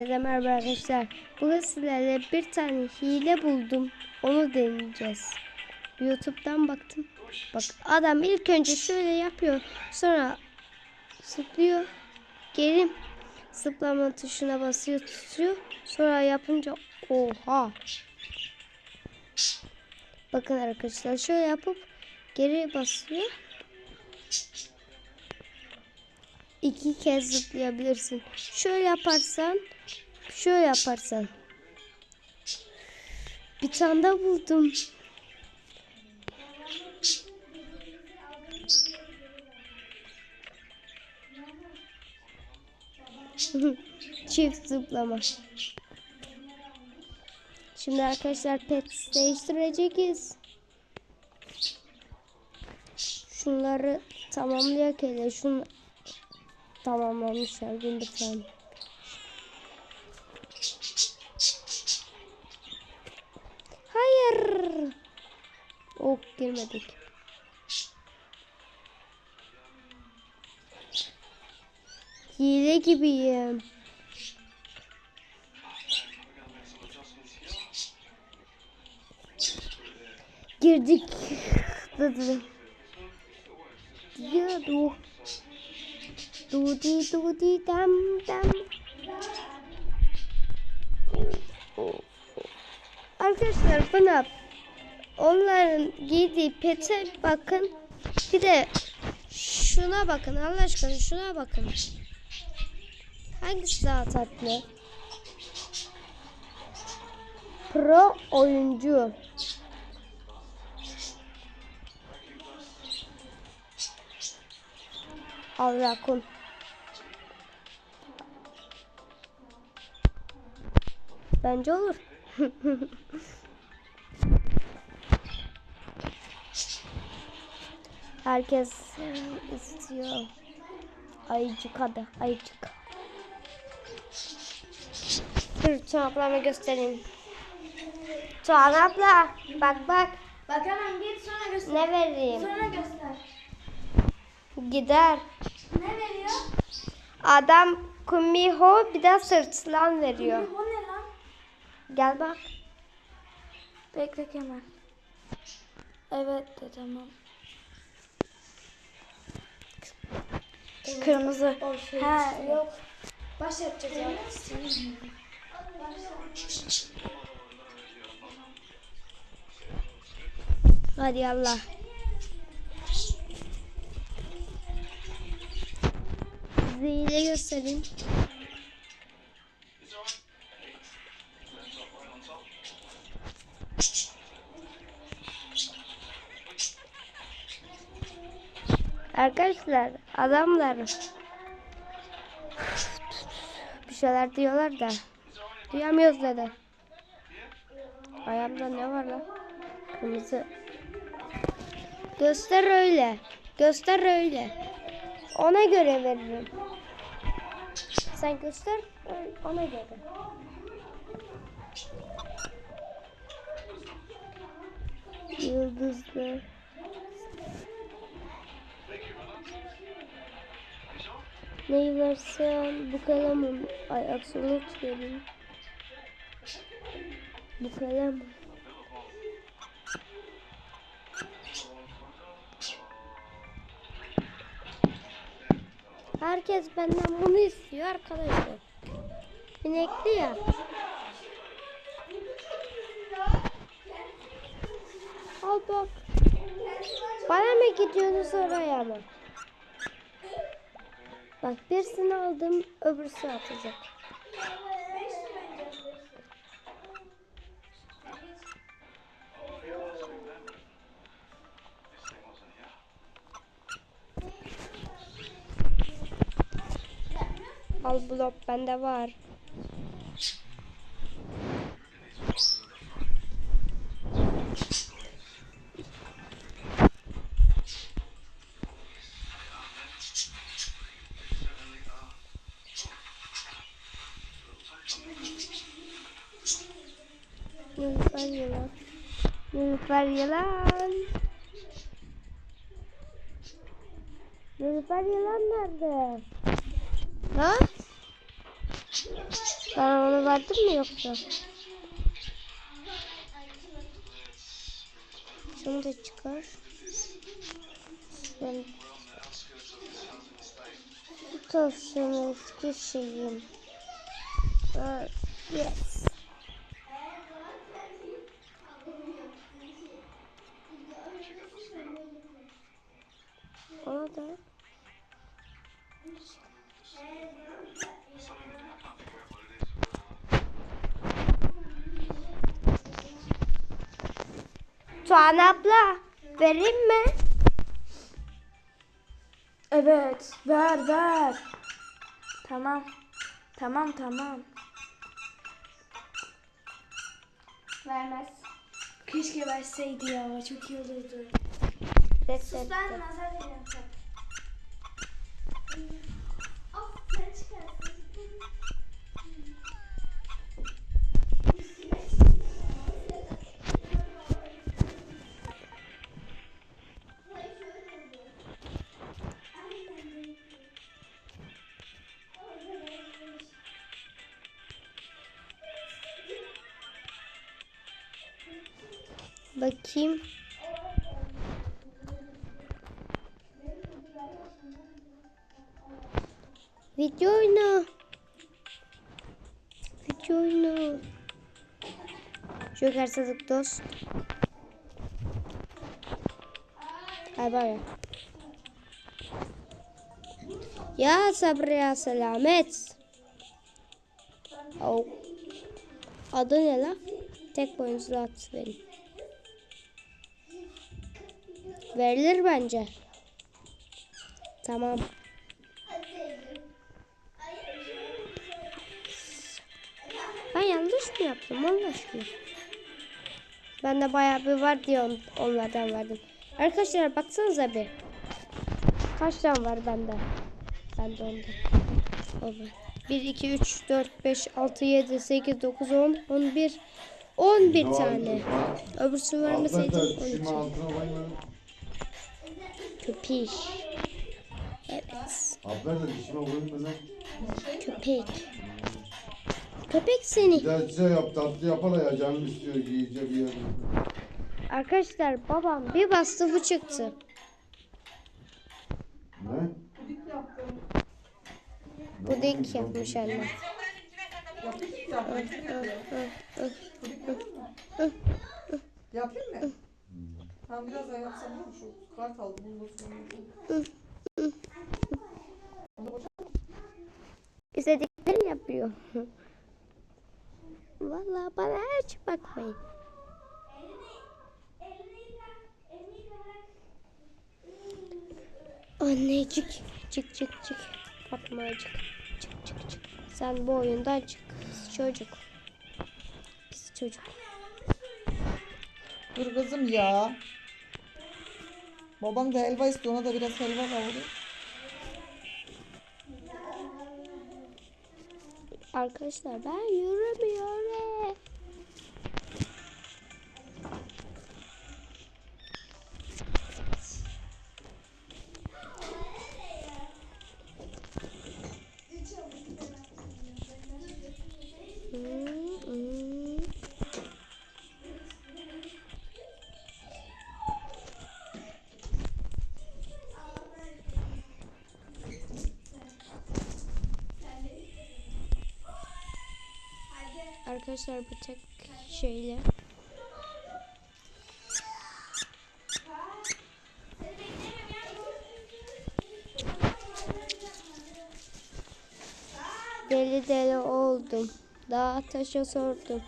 Merhaba arkadaşlar. Bugün sizlerle bir tane hile buldum. Onu deneyeceğiz. YouTube'dan baktım. Bak adam ilk önce şöyle yapıyor. Sonra zıplıyor. Geri zıplama tuşuna basıyor tutuyor. Sonra yapınca oha. Bakın arkadaşlar şöyle yapıp geri basıyor. iki kez zıplayabilirsin. Şöyle yaparsan, şöyle yaparsan. Bir tane daha buldum. Çift zıplama. Şimdi arkadaşlar pet değiştireceğiz. Şunları tamamlayak hele. Şunu tamamlamışlar. Bir tane. Ok girmedik. Hile gibiyim. Girdik. Ya du. Dudi dudi dam dam. Arkadaşlar buna onların giydiği pete bakın. Bir de şuna bakın Allah aşkına şuna bakın. Hangisi daha tatlı? Pro oyuncu. Al rakun. Bence olur. Herkes istiyor. Ayıcık hadi ayıcık. Dur Tuğan ablama göstereyim. Tuğan abla bak bak Bakalım git sonra göster. ne vereyim. Sonra göster. Gider. Ne veriyor? Adam kumiho bir de sırtlan veriyor. O ne lan? Gel bak. Bekle Kemal. Evet de tamam. Kırmızı. Ha yok. Başlatacağız ya. Hadi Allah. Size hile göstereyim. Arkadaşlar adamlar bir şeyler diyorlar da duyamıyoruz dedi. Ayağımda ne var lan? Kırmızı. Göster öyle. Göster öyle. Ona göre veririm. Sen göster ona göre. Yıldızlar. Neyi versen bu kalemim. Ay absolut verin. Bu kalem. Herkes benden bunu istiyor arkadaşlar. İnekli ya. Al bak. Bana mı gidiyorsunuz oraya mı? Bak birisini aldım öbürsü atacak. Al blok bende var. Nilüfer yılan. Nilüfer yılan nerede? Ha? Ben onu verdim mi yoksa? Şunu da çıkar. Ben Tavşan eski şeyim. Aa, Yes. Onu da Tuğan abla vereyim mi? Evet. Ver ver. Tamam. Tamam tamam. Vermez. Keşke verseydi ya. Çok iyi olurdu. Reset. Ben nazar veriyorum. Bakayım. Video oyunu. Video oyunu. Joker Sadık dost. Ay bay. Ya sabır ya selamet. Oh. Adı ne la? Tek boyunuzlu at verin. Verilir bence. Tamam. Yaptım Allah aşkına? Ben de bayağı bir var diye on- onlardan verdim. Arkadaşlar baksanıza bir. Kaç tane var bende? Bende onda. Oldu. 1, 2, 3, 4, 5, 6, 7, 8, 9, 10, 11. 11 tane. Öbürsünü vermeseydim 12. Şişimi altına koyma. Köpek. Evet. Abla da dişime lan. Köpek. Köpek seni. Güzel şey yap tatlı yapala ya canım istiyor yiyecek bir yer. Arkadaşlar babam bir bastı bu çıktı. Ne? Puding yapmış anne. Yapayım mı? Ben biraz daha yapsam olur mu? Şu kart aldım. Bunu da İstediklerini yapıyor. Vallahi bana hiç bakmayın. Annecik çık çık çık. Fatmacık çık çık çık. Sen bu oyundan çık. Pis çocuk. Pis çocuk. Dur kızım ya. Babam da helva istiyor. Ona da biraz helva kavurayım. Arkadaşlar ben yürümüyorum. Arkadaşlar tek şeyle. Deli deli oldum. Dağ taşa sordum.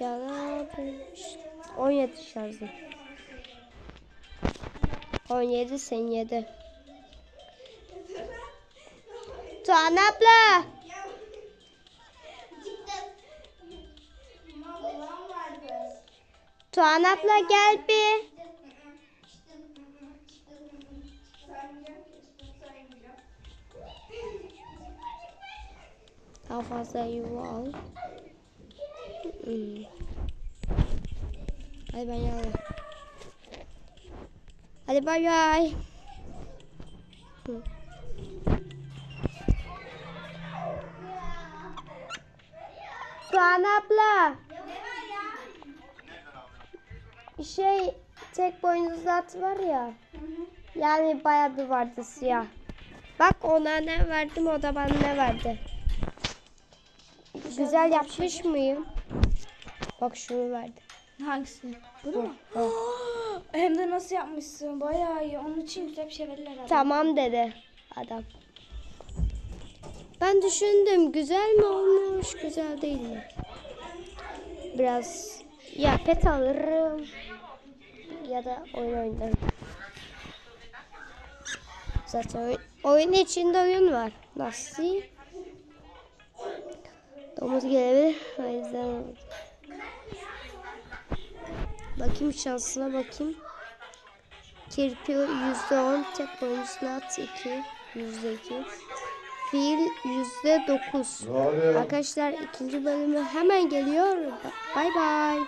Yalamış. 17 şarjım. 17 sen 7. Tuğan abla. Tuğan abla gel bir. Daha fazla yuva al. Hadi ben yalan. Hadi bay bay. Hı. Suhan abla. Şey tek boynuzlu at var ya. Yani bayağı bir vardı siyah. Bak ona ne verdim o da bana ne verdi. Güzel yapmış mıyım? Bak şunu verdi. Hangisi? Bu mu? Hem de nasıl yapmışsın? Bayağı iyi. Onun için güzel bir şey verirler abi. Tamam dedi adam. Ben düşündüm güzel mi olmuş güzel değil mi? Biraz ya pet alırım ya da oyun oynarım. Zaten oyun, oyun içinde oyun var. Nasıl? Domuz gelebilir. O yüzden Bakayım şansına bakayım. Kirpi yüzde on, tek boynuzlu at iki, yüzde iki. Fil yüzde dokuz. Arkadaşlar ikinci bölümü hemen geliyor. Bay bay.